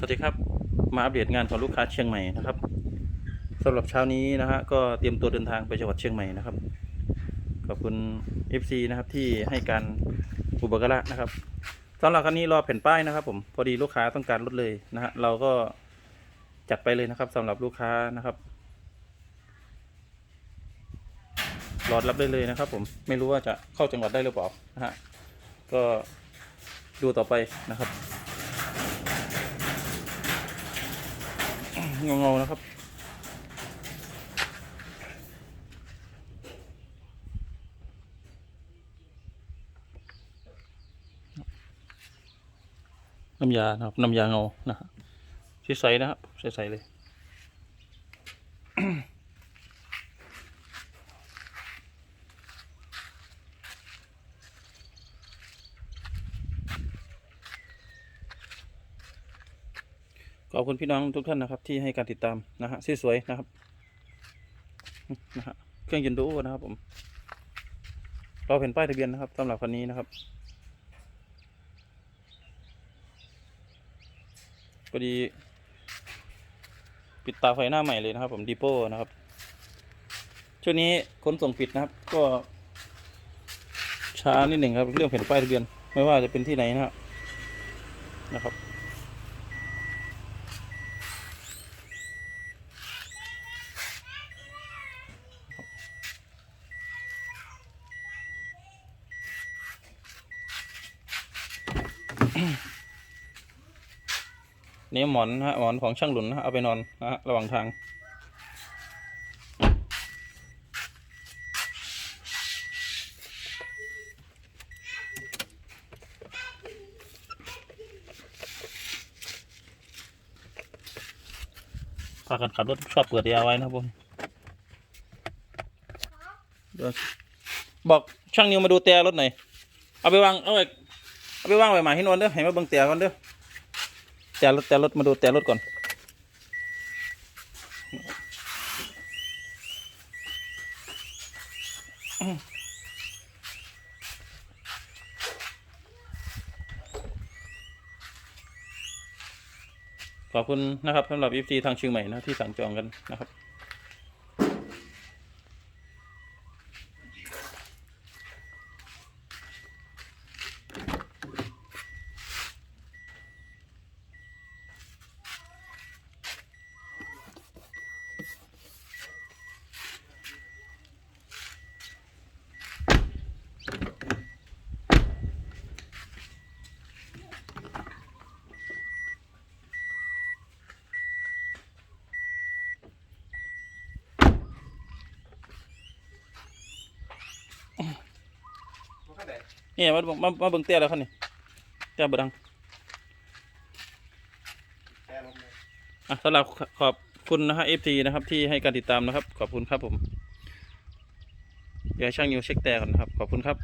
สวัสดีครับ มาอัปเดตงานของลูกค้าเชียงใหม่นะครับสำหรับเช้านี้นะฮะก็เตรียมตัวเดินทางไปจังหวัดเชียงใหม่นะครับ ขอบคุณ FC นะครับที่ให้การอุปการะนะครับสำหรับคันนี้รอแผ่นป้ายนะครับ ผมพอดีลูกค้าต้องการรถเลยนะฮะเราก็จัดไปเลยนะครับสำหรับลูกค้านะครับรอรับได้เลยนะครับ ผมไม่รู้ว่าจะเข้าจังหวัดได้หรือเปล่านะฮะก็ดูต่อไปนะครับ เงาๆนะครับน้ำยานะครับน้ำยาเงานะฮะใสๆนะครับใสๆเลย ขอบคุณพี่น้องทุกท่านนะครับ ที่ให้การติดตามนะฮะสวยๆนะครับนะฮะเครื่องยนต์ดูนะครับ ผมเราเห็นป้ายทะเบียนนะครับสำหรับคันนี้นะครับพอดี ปิดตาไฟหน้าใหม่เลยนะครับ ผมดีโป้นะครับช่วงนี้ขนส่งปิดนะครับ ก็ ช้านิดหนึ่งครับ เรื่องเห็นป้ายทะเบียน ไม่ว่าจะเป็นที่ไหนนะครับนะครับ นี่หมอนฮะหมอนของช่างหลุนนะฮะเอาไปนอนนะฮะระหว่างทาง พากันขับรถชอบเปิดแอร์ไว้นะครับผมบอกช่างนิวมาดูแต่รถหน่อย เอาไปวาง เอาไป เอาไปวางไว้หมาให้นวลเด้อให้มาเบิ่งแต่ก่อนเด้อแต่รถแต่รถมาดูแต่รถก่อนขอบคุณนะครับสำหรับ FC ทางเชียงใหม่นะที่สั่งจองกันนะครับ นี่มามามาเบิ่งเตี้ยแล้วครับนี่เตี้ยบดังอะสำหรับขอบคุณนะฮะ FT นะครับ ที่ให้การติดตามนะครับ ขอบคุณครับผมเดี๋ยวช่างนิวเช็คแต่ก่อนนะครับ ขอบคุณครับ